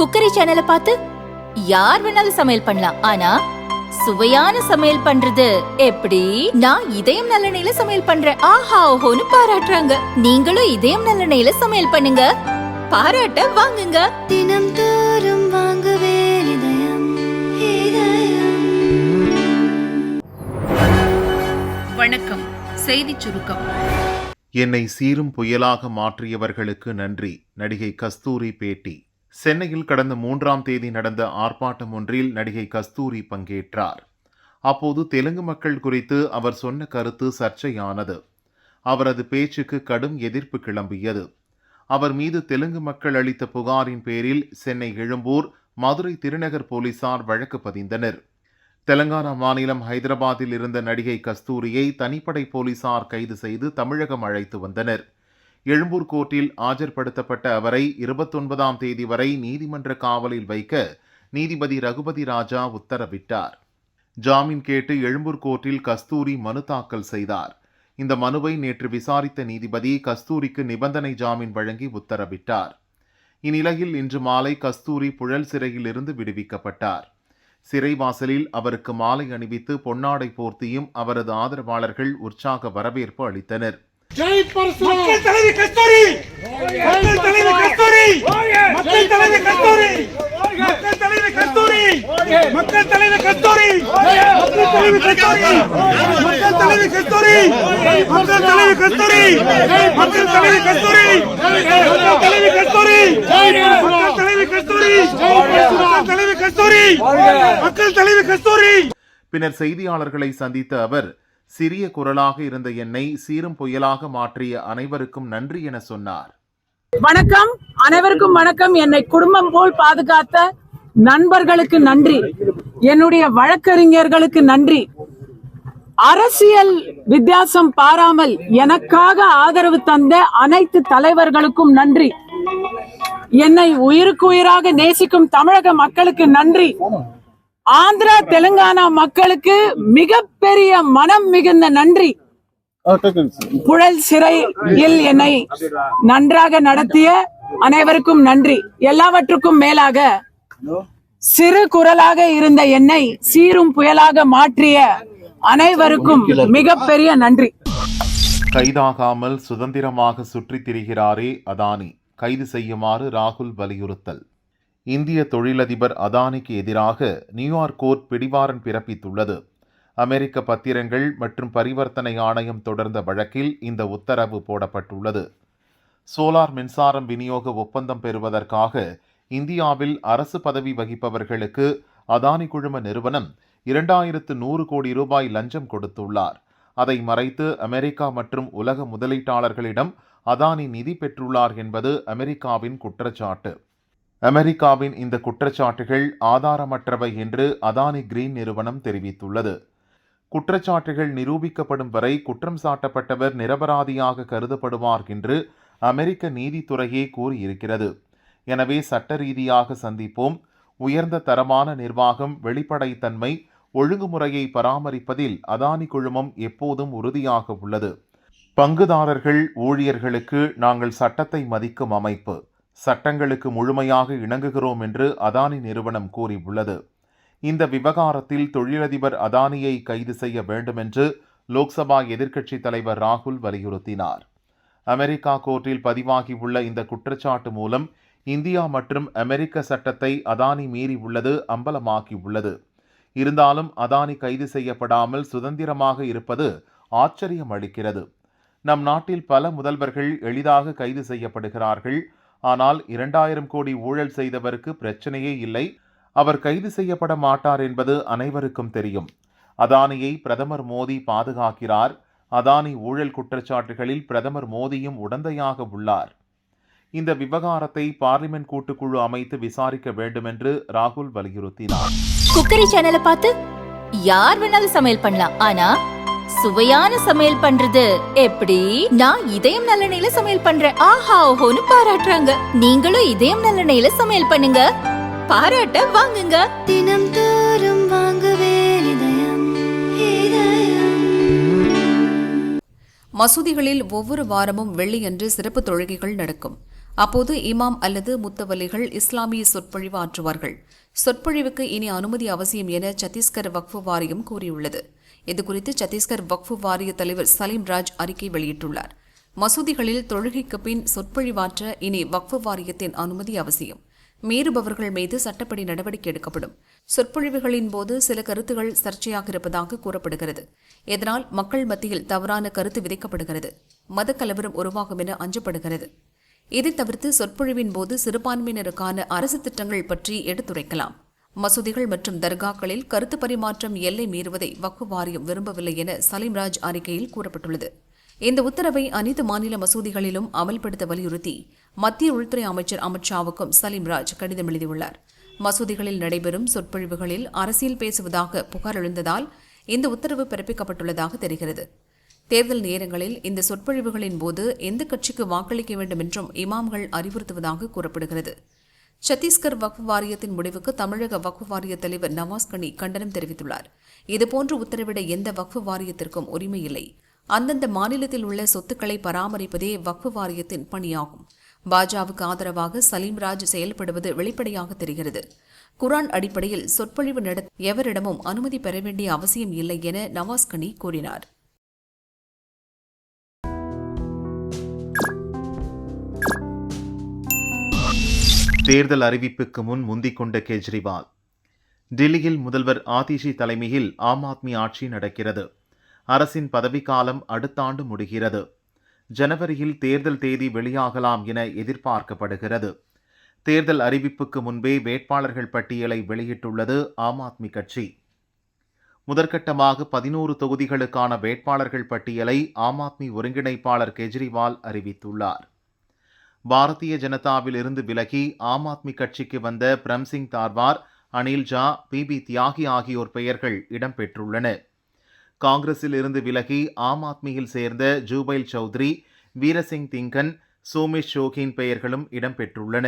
Cookery சேனலை பார்த்து யார் வேணாலும் சமையல் பண்ணலாம். ஆனா சுவையான சமையல் பண்றது எப்படி? நான் இதயம் நல்லெண்ணெயில சமையல் பண்றேன். ஆஹா ஓஹோன்னு பாராட்டுறாங்க. நீங்களும் இதயம் நல்லெண்ணெயில சமையல் பண்ணுங்க. பாராட்ட வாங்குங்க. தினம் தோறும் வாங்குவே இதயம் இதயம். வணக்கம். செய்திச் சுருக்கம். என்னை சீரும் புயலாக மாற்றியவர்களுக்கு நன்றி. நடிகை கஸ்தூரி பேட்டி. சென்னையில் கடந்த மூன்றாம் தேதி நடந்த ஆர்ப்பாட்டம் ஒன்றில் நடிகை கஸ்தூரி பங்கேற்றார். அப்போது தெலுங்கு மக்கள் குறித்து அவர் சொன்ன கருத்து சர்ச்சையானது. அவரது பேச்சுக்கு கடும் எதிர்ப்பு கிளம்பியது. அவர் மீது தெலுங்கு மக்கள் அளித்த புகாரின் பேரில் சென்னை எழும்பூர் மதுரை திருநகர் போலீசார் வழக்கு பதிந்தனர். தெலங்கானா மாநிலம் ஹைதராபாத்தில் இருந்த நடிகை கஸ்தூரியை தனிப்படை போலீசார் கைது செய்து தமிழகம் அழைத்து வந்தனர். எழும்பூர் கோர்ட்டில் ஆஜர்படுத்தப்பட்ட அவரை இருபத்தொன்பதாம் தேதி வரை நீதிமன்ற காவலில் வைக்க நீதிபதி ரகுபதி ராஜா உத்தரவிட்டார். ஜாமீன் கேட்டு எழும்பூர் கோர்ட்டில் கஸ்தூரி மனு தாக்கல் செய்தார். இந்த மனுவை நேற்று விசாரித்த நீதிபதி கஸ்தூரிக்கு நிபந்தனை ஜாமீன் வழங்கி உத்தரவிட்டார். இந்நிலையில் இன்று மாலை கஸ்தூரி புழல் சிறையில் இருந்து விடுவிக்கப்பட்டார். சிறைவாசலில் அவருக்கு மாலை அணிவித்து பொன்னாடை போர்த்தியும் அவரது ஆதரவாளர்கள் உற்சாக வரவேற்பு அளித்தனர். மக்கள் தலைவி கஸ்தூரி மக்கள் தலைவி கஸ்தூரி மக்கள் தலைவி கஸ்தூரி மக்கள் தலைவி கஸ்தூரி மக்கள் தலைவி கஸ்தூரி மக்கள் தலைவி கஸ்தூரி மக்கள் தலைவி கஸ்தூரி மக்கள் தலைவி கஸ்தூரி மக்கள் தலைவி கஸ்தூரி மக்கள் தலைவி கஸ்தூரி மக்கள் தலைவி கஸ்தூரி மக்கள் தலைவி கஸ்தூரி மக்கள் தலைவி கஸ்தூரி பின்னர் செய்தியாளர்களை சந்தித்த அவர் சிறிய குரலாக இருந்த என்னை சீரும் புயலாக மாற்றிய அனைவருக்கும் நன்றி என சொன்னார். வணக்கம். அனைவருக்கும் வணக்கம். என்னை குடும்பம் போல் பாதுகாத்த நண்பர்களுக்கு நன்றி. என்னுடைய வழக்கறிஞர்களுக்கு நன்றி. அரசியல் வித்தியாசம் பாராமல் எனக்காக ஆதரவு தந்த அனைத்து தலைவர்களுக்கும் நன்றி. என்னை உயிருக்கு உயிராக நேசிக்கும் தமிழக மக்களுக்கு நன்றி. ஆந்திரா தெலுங்கானா மக்களுக்கு மிகப்பெரிய மனம் மிகுந்த நன்றி. புழல் சிறையில் என்னை நன்றாக நடத்திய அனைவருக்கும் நன்றி. எல்லாவற்றுக்கும் மேலாக சிறு குரலாக இருந்த என்னை சீரும் புயலாக மாற்றிய அனைவருக்கும் மிகப்பெரிய நன்றி. கைதாகாமல் சுதந்திரமாக சுற்றித் திரிகிறாரே அதானி. கைது செய்யுமாறு ராகுல் வலியுறுத்தல். இந்திய தொழிலதிபர் அதானிக்கு எதிராக நியூயார்க் கோர்ட் பிடிவாரன் பிறப்பித்துள்ளது. அமெரிக்க பத்திரங்கள் மற்றும் பரிவர்த்தனை ஆணையம் தொடர்ந்த வழக்கில் இந்த உத்தரவு போடப்பட்டுள்ளது. சோலார் மின்சாரம் விநியோக ஒப்பந்தம் பெறுவதற்காக இந்தியாவில் அரசு பதவி வகிப்பவர்களுக்கு அதானி குழும நிறுவனம் இரண்டாயிரத்து நூறு கோடி ரூபாய் லஞ்சம் கொடுத்துள்ளார். அதை மறைத்து அமெரிக்கா மற்றும் உலக முதலீட்டாளர்களிடம் அதானி நிதி பெற்றுள்ளார் என்பது அமெரிக்காவின் குற்றச்சாட்டு. அமெரிக்காவின் இந்த குற்றச்சாட்டுகள் ஆதாரமற்றவை என்று அதானி கிரீன் நிறுவனம் தெரிவித்துள்ளது. குற்றச்சாட்டுகள் நிரூபிக்கப்படும் வரை குற்றம் சாட்டப்பட்டவர் நிரபராதியாக கருதப்படுவார் என்று அமெரிக்க நீதித்துறையே கூறியிருக்கிறது. எனவே சட்ட ரீதியாக சந்திப்போம். உயர்ந்த தரமான நிர்வாகம் வெளிப்படைத்தன்மை ஒழுங்குமுறையை பராமரிப்பதில் அதானி குழுமம் எப்போதும் உறுதியாக உள்ளது. பங்குதாரர்கள் ஊழியர்களுக்கு நாங்கள் சட்டத்தை மதிக்கும் அமைப்பு. சட்டங்களுக்கு முழுமையாக இணங்குகிறோம் என்று அதானி நிறுவனம் கூறியுள்ளது. இந்த விவகாரத்தில் தொழிலதிபர் அதானியை கைது செய்ய வேண்டுமென்று லோக்சபா எதிர்க்கட்சித் தலைவர் ராகுல் வலியுறுத்தினார். அமெரிக்கா கோர்ட்டில் பதிவாகியுள்ள இந்த குற்றச்சாட்டு மூலம் இந்தியா மற்றும் அமெரிக்க சட்டத்தை அதானி மீறி உள்ளது அம்பலமாகியுள்ளது. இருந்தாலும் அதானி கைது செய்யப்படாமல் சுதந்திரமாக இருப்பது ஆச்சரியம் அளிக்கிறது. நம் நாட்டில் பல முதல்வர்கள் எளிதாக கைது செய்யப்படுகிறார்கள். ஆனால் இரண்டாயிரம் கோடி ஊழல் செய்தவருக்கு பிரச்சனையே இல்லை. அவர் கைது செய்யப்பட மாட்டார் என்பது அனைவருக்கும் தெரியும். அதானியை பிரதமர் மோடி பாதுகாக்கிறார். அதானி ஊழல் குற்றச்சாட்டுகளில் பிரதமர் மோடியும் உடந்தையாக உள்ளார். இந்த விவகாரத்தை பார்லிமென்ட் கூட்டுக்குழு அமைத்து விசாரிக்க வேண்டுமென்று ராகுல் வலியுறுத்தினார். குக்கரி சேனலை பார்த்து யார் வேணாலும் சமையல் பண்ணலாம். ஆனா சுவையான சமையல் பண்றது. எப்படி? நான் இதயம் நல்லெண்ணெயில சமையல் பண்றேன். ஆஹா ஓஹோன்னு பாராட்டுறாங்க. நீங்களும் இதயம் நல்லெண்ணெயில சமையல் பண்ணுங்க. பாராட்ட வாங்குங்க. தினம் தோறும் வாங்குவே இதயம் இதயம். மசூதிகளில் ஒவ்வொரு வாரமும் வெள்ளியன்று சிறப்பு தொழுகைகள் நடக்கும். அப்போது இமாம் அல்லது முத்தவலிகள் இஸ்லாமிய சொற்பொழிவு ஆற்றுவார்கள். சொற்பொழிவுக்கு இனி அனுமதி அவசியம் என சத்தீஸ்கர் வக்ஃபு வாரியம் கூறியுள்ளது. இதுகுறித்து சத்தீஸ்கர் வக்ஃபு வாரிய தலைவர் சலீம் ராஜ் அறிக்கை வெளியிட்டுள்ளார். மசூதிகளில் தொழுகைக்கு பின் சொற்பொழிவாற்ற இனி வக்ஃபு வாரியத்தின் அனுமதி அவசியம். மீறுபவர்கள் மீது சட்டப்படி நடவடிக்கை எடுக்கப்படும். சொற்பொழிவுகளின் போது சில கருத்துகள் சர்ச்சையாக இருப்பதாக கூறப்படுகிறது. இதனால் மக்கள் மத்தியில் தவறான கருத்து விதைக்கப்படுகிறது. மத கலவரம் உருவாகும் என அஞ்சப்படுகிறது. இதை தவிர்த்து சொற்பொழிவின் போது சிறுபான்மையினருக்கான அரசு திட்டங்கள் பற்றி எடுத்துரைக்கலாம். மசூதிகள் மற்றும் தர்காக்களில் கருத்து பரிமாற்றம் எல்லை மீறுவதை வக்கு வாரியம் விரும்பவில்லை என சலீம்ராஜ் அறிக்கையில் கூறப்பட்டுள்ளது. இந்த உத்தரவை அனைத்து மாநில மசூதிகளிலும் அமல்படுத்த வலியுறுத்தி மத்திய உள்துறை அமைச்சர் அமித்ஷாவுக்கும் சலீம்ராஜ் கடிதம் எழுதியுள்ளார். மசூதிகளில் நடைபெறும் சொற்பொழிவுகளில் அரசியல் பேசுவதாக புகார் எழுந்ததால் இந்த உத்தரவு பிறப்பிக்கப்பட்டுள்ளதாக தெரிகிறது. தேர்தல் நேரங்களில் இந்த சொற்பொழிவுகளின் போது எந்த கட்சிக்கு வாக்களிக்க வேண்டும் என்றும் இமாம்கள் அறிவுறுத்துவதாக கூறப்படுகிறது. சத்தீஸ்கர் வக்ஃப் வாரியத்தின் முடிவுக்கு தமிழக வக்ஃப் வாரிய தலைவர் நவாஸ் கனி கண்டனம் தெரிவித்துள்ளார். இதுபோன்று உத்தரவிட எந்த வக்ஃப் வாரியத்திற்கும் உரிமை இல்லை. அந்தந்த மாநிலத்தில் உள்ள சொத்துக்களை பராமரிப்பதே வக்ஃப் வாரியத்தின் பணியாகும். பாஜகவுக்கு ஆதரவாக சலீம்ராஜ் செயல்படுவது வெளிப்படையாக தெரிகிறது. குரான் அடிப்படையில் சொற்பொழிவு நடத்த எவரிடமும் அனுமதி பெற வேண்டிய அவசியம் இல்லை என நவாஸ் கனி கூறினார். தேர்தல் அறிவிப்புக்கு முன் முந்திக் கொண்ட கெஜ்ரிவால். டில்லியில் முதல்வர் ஆதிஷி தலைமையில் ஆம் ஆத்மி ஆட்சி நடக்கிறது. அரசின் பதவிக்காலம் அடுத்த ஆண்டு முடிகிறது. ஜனவரியில் தேர்தல் தேதி வெளியாகலாம் என எதிர்பார்க்கப்படுகிறது. தேர்தல் அறிவிப்புக்கு முன்பே வேட்பாளர்கள் பட்டியலை வெளியிட்டுள்ளது ஆம் ஆத்மி கட்சி. முதற்கட்டமாக பதினோரு தொகுதிகளுக்கான வேட்பாளர்கள் பட்டியலை ஆம் ஆத்மி ஒருங்கிணைப்பாளர் கெஜ்ரிவால் அறிவித்துள்ளார். பாரதிய ஜனதாவில் இருந்து விலகி ஆம் ஆத்மி கட்சிக்கு வந்த பிரம்சிங் தார்வார் அனில் ஜா பி பி தியாகி ஆகியோர் பெயர்கள் இடம்பெற்றுள்ளன காங்கிரஸில் இருந்து விலகி ஆம் ஆத்மியில் சேர்ந்த ஜூபைல் சௌத்ரி வீரசிங் திங்கன் சோமேஷ் ஷோகின் பெயர்களும் இடம்பெற்றுள்ளன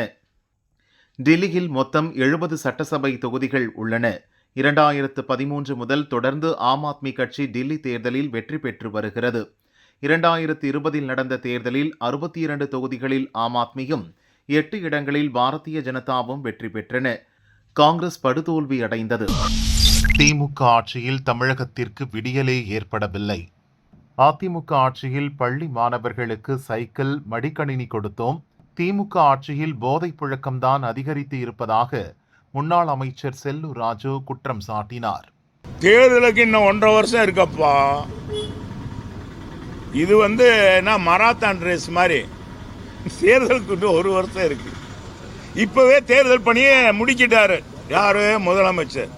டெல்லியில் மொத்தம் எழுபது சட்டசபை தொகுதிகள் உள்ளன. இரண்டாயிரத்து பதிமூன்று முதல் தொடர்ந்து ஆம் ஆத்மி கட்சி டில்லி தேர்தலில் வெற்றி பெற்று வருகிறது. இரண்டாயிரத்து இருபதில் நடந்த தேர்தலில் அறுபத்தி இரண்டு தொகுதிகளில் ஆம் ஆத்மியும் எட்டு இடங்களில் பாரதிய ஜனதாவும் வெற்றி பெற்றன. காங்கிரஸ் படுதோல்வி அடைந்தது. திமுக ஆட்சியில் தமிழகத்திற்கு விடியலே ஏற்படவில்லை. அதிமுக ஆட்சியில் பள்ளி மாணவர்களுக்கு சைக்கிள் மடிக்கணினி கொடுத்தோம். திமுக ஆட்சியில் போதைப் புழக்கம்தான் அதிகரித்து இருப்பதாக முன்னாள் அமைச்சர் செல்லூர் ராஜு குற்றம் சாட்டினார். தேர்தலுக்கு இன்னும் ஒன்றரை வருஷம் இருக்கப்பா. இது வந்து என்ன மராத்தான் ரேஸ் மாதிரி. தேர்தலுக்கு ஒரு வருஷம் இருக்கு. இப்போவே தேர்தல் பணியை முடிக்கிட்டாரு. யாரு? முதலமைச்சர்.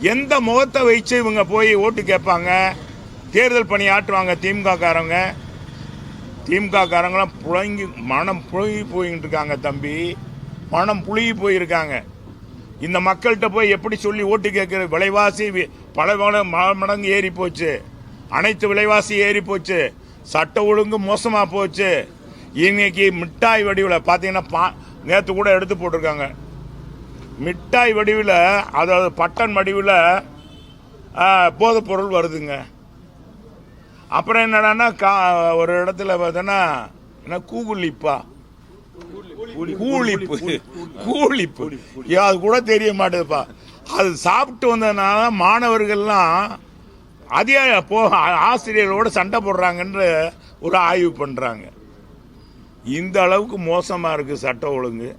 எந்த முகத்தை வச்சு இவங்க போய் ஓட்டு கேட்பாங்க? தேர்தல் பணி ஆற்றுவாங்க திமுக காரங்க திமுக காரங்களாம் புழங்கி மனம் புழுகி போய்கிட்டு இருக்காங்க தம்பி. மனம் புழுகி போயிருக்காங்க. இந்த மக்கள்கிட்ட போய் எப்படி சொல்லி ஓட்டு கேட்குற விலைவாசி பல மட- ம- மடங்கு ஏறி போச்சு. அனைத்து விலைவாசி ஏறி போச்சு. சட்ட ஒழுங்கு மோசமாக போச்சு. இன்னைக்கு மிட்டாய் வடிவில் பார்த்தீங்கன்னா பா நேற்று கூட எடுத்து போட்டிருக்காங்க. மிட்டாய் வடிவில் அதாவது பட்டன் வடிவில் போதைப் பொருள் வருதுங்க. அப்புறம் என்னடான்னா கா ஒரு இடத்துல பார்த்தோன்னா என்ன கூகுளிப்பா. கூலிப்பு. கூலிப்பு. அது கூட தெரிய மாட்டேதுப்பா. அது சாப்பிட்டு வந்ததுனால மாணவர்கள்லாம் அதே போ ஆசிரியர்களோட சண்டை போடுறாங்கன்ற ஒரு ஆய்வு பண்ணுறாங்க இந்த அளவுக்கு மோசமாக இருக்குது சட்ட ஒழுங்கு.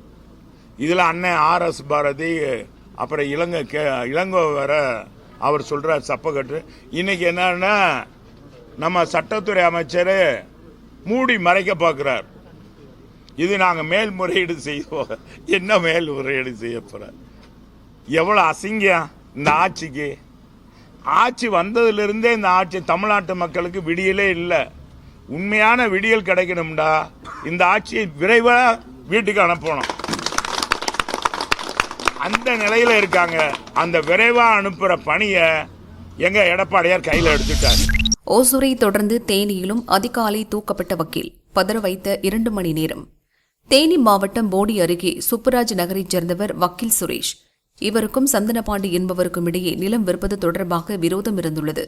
இதில் அண்ணன் ஆர்எஸ் பாரதி அப்புறம் இளங்கை கே இளங்கோ வேற அவர் சொல்கிறார் சப்பக்கட்டு. இன்னைக்கு என்னன்னா நம்ம சட்டத்துறை அமைச்சர் மூடி மறைக்க பார்க்குறார் இது நாங்கள் மேல்முறையீடு செய்வோம் என்ன மேல்முறையீடு செய்ய போகிறார் எவ்வளோ அசிங்கம் இந்த ஆட்சிக்கு? ஆட்சி வந்ததுலேருந்தே இந்த ஆட்சி தமிழ்நாட்டு மக்களுக்கு விடியலே இல்லை. உண்மையான விடியல் கிடைக்கணும்டா. இந்த ஆட்சியை விரைவாக வீட்டுக்கு அனுப்பணும். அந்த நிலையில இருக்காங்க. அந்த விரைவா அனுப்புற பணியை எங்க எடப்பாடியார் கையில எடுத்துட்டார். ஓசூரை தொடர்ந்து தேனியிலும் அதிகாலை தூக்கப்பட்ட வக்கீல் பதற வைத்த இரண்டு மணி நேரம். தேனி மாவட்டம் போடி அருகே சுப்புராஜ் நகரைச் சேர்ந்தவர் வக்கீல் சுரேஷ். இவருக்கும் சந்தனபாண்டி என்பவருக்கும் இடையே நிலம் விற்பது தொடர்பாக விரோதம் இருந்துள்ளது.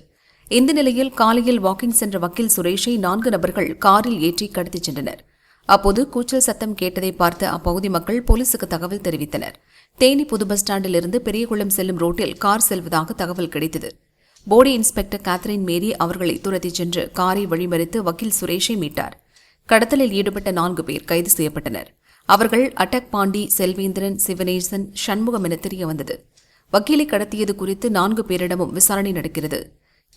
இந்த நிலையில் காலையில் வாக்கிங் சென்ற வக்கீல் சுரேஷை நான்கு நபர்கள் காரில் ஏற்றி கடத்திச் சென்றனர். அப்போது கூச்சல் சத்தம் கேட்டதை பார்த்த அப்பகுதி மக்கள் போலீசுக்கு தகவல் தெரிவித்தனர். தேனி புது பஸ் ஸ்டாண்டில் இருந்து பெரியகுளம் செல்லும் ரோட்டில் கார் செல்வதாக தகவல் கிடைத்தது. போடி இன்ஸ்பெக்டர் கேத்ரின் மேரி அவர்களை துரத்திச் சென்று காரை வழிமறித்து வக்கீல் சுரேஷை மீட்டார். கடத்தலில் ஈடுபட்ட நான்கு பேர் கைது செய்யப்பட்டனர். அவர்கள் அட்டக் பாண்டி செல்வேந்திரன் சிவனேசன் சண்முகம் என தெரிய வந்தது. வக்கீலை கடத்தியது குறித்து நான்கு பேரிடமும் விசாரணை நடக்கிறது.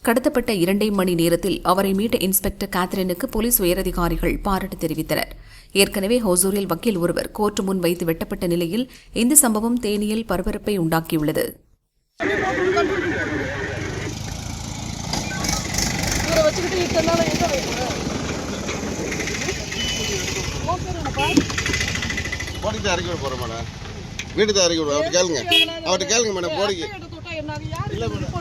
கடத்தப்பட்ட இரண்டே மணி நேரத்தில் அவரை மீட்ட இன்ஸ்பெக்டர் கேத்ரினுக்கு போலீஸ் உயரதிகாரிகள் பாராட்டு தெரிவித்தனர். ஏற்கனவே ஹோசூரில் வக்கீல் ஒருவர் கோர்ட் முன் வைத்து வெட்டப்பட்ட நிலையில் இந்த சம்பவம் தேனியில் பரபரப்பை உண்டாக்கியுள்ளது. போடிக்கு தான் இறக்கி விட போகிறோம் மேடம். வீட்டுக்கு தான் இறக்கி விடுவோம் அவர்கிட்ட கேளுங்க. அவர்கிட்ட கேளுங்க மேடம் போடிக்கு. இல்லை மேடம்.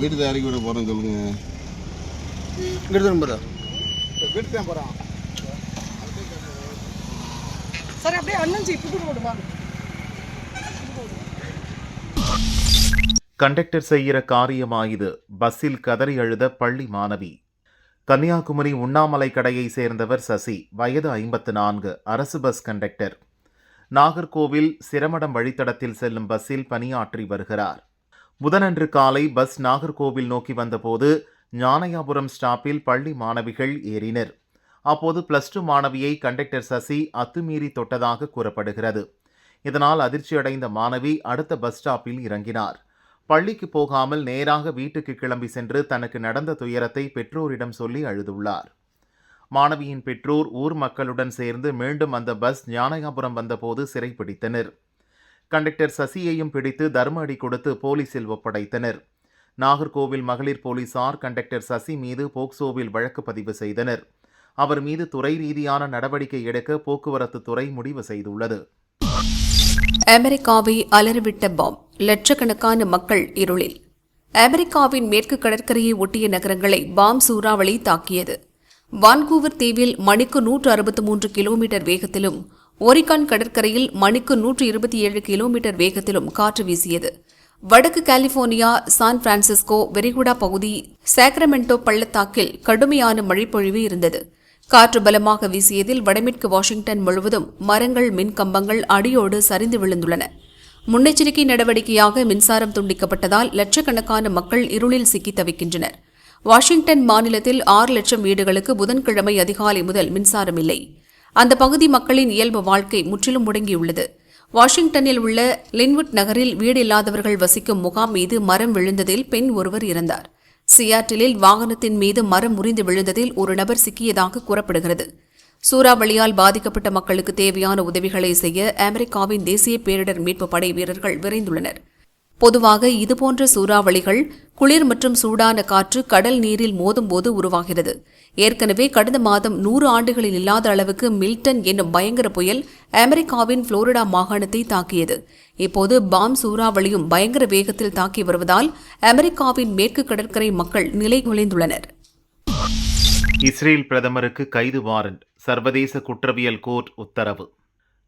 வீட்டுக்கு தான் இறக்கி விட போகிறோம் சொல்லுங்க. வீட்டு தான் போகிறோம் வீட்டுக்கு தான் போகிறோம் சரி அப்படியே அண்ணன் ஜி புது ரோடு கண்டக்டர் செய்கிற காரியமாயுது பஸ்ஸில் கதறி அழுத பள்ளி மாணவி. கன்னியாகுமரி உண்ணாமலை கடையை சேர்ந்தவர் சசி வயது ஐம்பத்து நான்கு அரசு பஸ் கண்டக்டர். நாகர்கோவில் சிரமடம் வழித்தடத்தில் செல்லும் பஸ்ஸில் பணியாற்றி வருகிறார். புதனன்று காலை பஸ் நாகர்கோவில் நோக்கி வந்தபோது ஞானயாபுரம் ஸ்டாப்பில் பள்ளி மாணவிகள் ஏறினர். அப்போது பிளஸ் டூ மாணவியை கண்டக்டர் சசி அத்துமீறி தொட்டதாக கூறப்படுகிறது. இதனால் அதிர்ச்சியடைந்த மாணவி அடுத்த பஸ் ஸ்டாப்பில் இறங்கினார். பள்ளிக்கு போகாமல் நேராக வீட்டுக்கு கிளம்பி சென்று தனக்கு நடந்த துயரத்தை பெற்றோரிடம் சொல்லி அழுதுள்ளார். மாணவியின் பெற்றோர் ஊர் மக்களுடன் சேர்ந்து மீண்டும் அந்த பஸ் ஞானகாபுரம் வந்தபோது சிறைப்பிடித்தனர் கண்டக்டர் சசியையும் பிடித்து தர்ம அடி கொடுத்து போலீசில் ஒப்படைத்தனர். நாகர்கோவில் மகளிர் போலீசார் கண்டக்டர் சசி மீது போக்சோவில் வழக்கு பதிவு செய்தனர். அவர் மீது துறை ரீதியான நடவடிக்கை எடுக்க போக்குவரத்து துறை முடிவு செய்துள்ளது. அமெரிக்காவை அலறிவிட்ட பாம். லட்சக்கணக்கான மக்கள் இருளில். அமெரிக்காவின் மேற்கு கடற்கரையை ஒட்டிய நகரங்களை பாம் சூறாவளி தாக்கியது. வான்கூவர் தீவில் மணிக்கு நூற்று அறுபத்து மூன்று கிலோமீட்டர் வேகத்திலும் ஒரிகான் கடற்கரையில் மணிக்கு நூற்று இருபத்தி ஏழு கிலோமீட்டர் வேகத்திலும் காற்று வீசியது. வடக்கு கலிபோர்னியா சான் பிரான்சிஸ்கோ வெரிகுடா பகுதி சாக்ரமெண்டோ பள்ளத்தாக்கில் கடுமையான மழைப்பொழிவு இருந்தது. காற்று பலமாக வீசியதில் வடமேற்கு வாஷிங்டன் முழுவதும் மரங்கள் மின் கம்பங்கள் அடியோடு சரிந்து விழுந்துள்ளன. முன்னெச்சரிக்கை நடவடிக்கையாக மின்சாரம் துண்டிக்கப்பட்டதால் லட்சக்கணக்கான மக்கள் இருளில் சிக்கி தவிக்கின்றனர். வாஷிங்டன் மாநிலத்தில் ஆறு லட்சம் வீடுகளுக்கு புதன்கிழமை அதிகாலை முதல் மின்சாரம் இல்லை. அந்த பகுதி மக்களின் இயல்பு வாழ்க்கை முற்றிலும் முடங்கியுள்ளது. வாஷிங்டனில் உள்ள லின்வுட் நகரில் வீடு இல்லாதவர்கள் வசிக்கும் முகாம் மீது மரம் விழுந்ததில் பெண் ஒருவர் இறந்தார். சியாட்டிலில் வாகனத்தின் மீது மரம் முறிந்து விழுந்ததில் ஒரு நபர் சிக்கியதாக கூறப்படுகிறது. சூறாவளியால் பாதிக்கப்பட்ட மக்களுக்கு தேவையான உதவிகளை செய்ய அமெரிக்காவின் தேசிய பேரிடர் மீட்பு படை வீரர்கள் விரைந்துள்ளனர். பொதுவாக இதுபோன்ற சூறாவளிகள் குளிர் மற்றும் சூடான காற்று கடல் நீரில் மோதும்போது உருவாகிறது. ஏற்கனவே கடந்த மாதம் நூறு ஆண்டுகளில் இல்லாத அளவுக்கு மில்டன் என்னும் பயங்கர புயல் அமெரிக்காவின் புளோரிடா மாகாணத்தை தாக்கியது. இப்போது பாம் சூறாவளியும் பயங்கர வேகத்தில் தாக்கி வருவதால் அமெரிக்காவின் மேற்கு கடற்கரை மக்கள் நிலை குலைந்துள்ளனர். இஸ்ரேல் பிரதமருக்கு கைது வாரண்ட் சர்வதேச குற்றவியல் கோர்ட் உத்தரவு.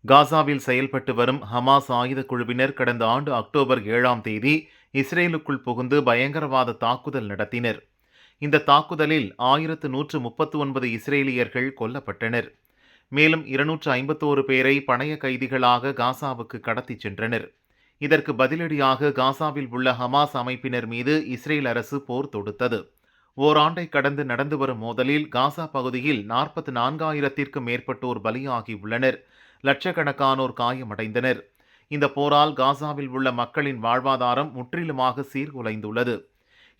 காசாவில் செயல்பட்டு வரும் ஹமாஸ் ஆயுத குழுவினர் கடந்த ஆண்டு அக்டோபர் ஏழாம் தேதி இஸ்ரேலுக்குள் புகுந்து பயங்கரவாத தாக்குதல் நடத்தினர். இந்த தாக்குதலில் ஆயிரத்து நூற்று முப்பத்து ஒன்பது இஸ்ரேலியர்கள் கொல்லப்பட்டனர். மேலும் இருநூற்று ஐம்பத்தோரு பேரை பணைய கைதிகளாக காசாவுக்கு கடத்திச் சென்றனர். இதற்கு பதிலடியாக காசாவில் உள்ள ஹமாஸ் அமைப்பினர் மீது இஸ்ரேல் அரசு போர் தொடுத்தது. ஓராண்டை கடந்து நடந்து வரும் மோதலில் காசா பகுதியில் நாற்பத்தி நான்காயிரத்திற்கும் மேற்பட்டோர் பலியாகியுள்ளனர் லட்சக்கணக்கானோர் காயமடைந்தனர். இந்த போரால் காசாவில் உள்ள மக்களின் வாழ்வாதாரம் முற்றிலுமாக சீர்குலைந்துள்ளது.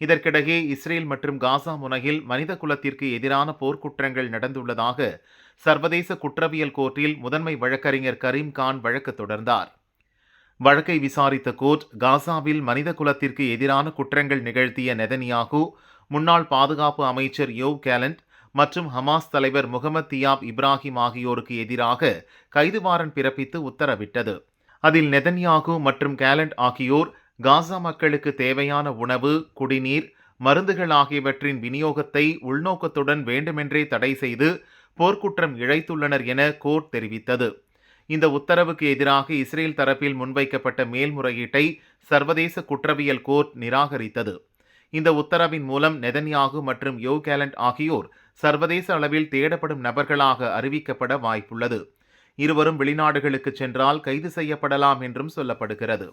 இதற்கிடையே இஸ்ரேல் மற்றும் காசா முனையில் மனித குலத்திற்கு எதிரான போர்க்குற்றங்கள் நடந்துள்ளதாக சர்வதேச குற்றவியல் கோர்ட்டில் முதன்மை வழக்கறிஞர் கரீம் கான் வழக்கு தொடர்ந்தார். வழக்கை விசாரித்த கோர்ட் காசாவில் மனித குலத்திற்கு எதிரான குற்றங்கள் நிகழ்த்திய நெதனியாகு முன்னாள் பாதுகாப்பு அமைச்சர் யோவ் கேலண்ட் மற்றும் ஹமாஸ் தலைவர் முகமது தியாப் இப்ராஹிம் ஆகியோருக்கு எதிராக கைது வாரண்ட் பிறப்பித்து உத்தரவிட்டது. அதில் நெதன்யாகு மற்றும் கேலண்ட் ஆகியோர் காசா மக்களுக்கு தேவையான உணவு குடிநீர் மருந்துகள் ஆகியவற்றின் விநியோகத்தை உள்நோக்கத்துடன் வேண்டுமென்றே தடை செய்து போர்க்குற்றம் இழைத்துள்ளனர் என கோர்ட் தெரிவித்தது. இந்த உத்தரவுக்கு எதிராக இஸ்ரேல் தரப்பில் முன்வைக்கப்பட்ட மேல்முறையீட்டை சர்வதேச குற்றவியல் கோர்ட் நிராகரித்தது. இந்த உத்தரவின் மூலம் நெதன்யாகு மற்றும் யோ கேலண்ட் ஆகியோர் சர்வதேச அளவில் தேடப்படும் நபர்களாக அறிவிக்கப்பட வாய்ப்புள்ளது. இருவரும் வெளிநாடுகளுக்கு சென்றால் கைது செய்யப்படலாம் என்றும் சொல்லப்படுகிறது.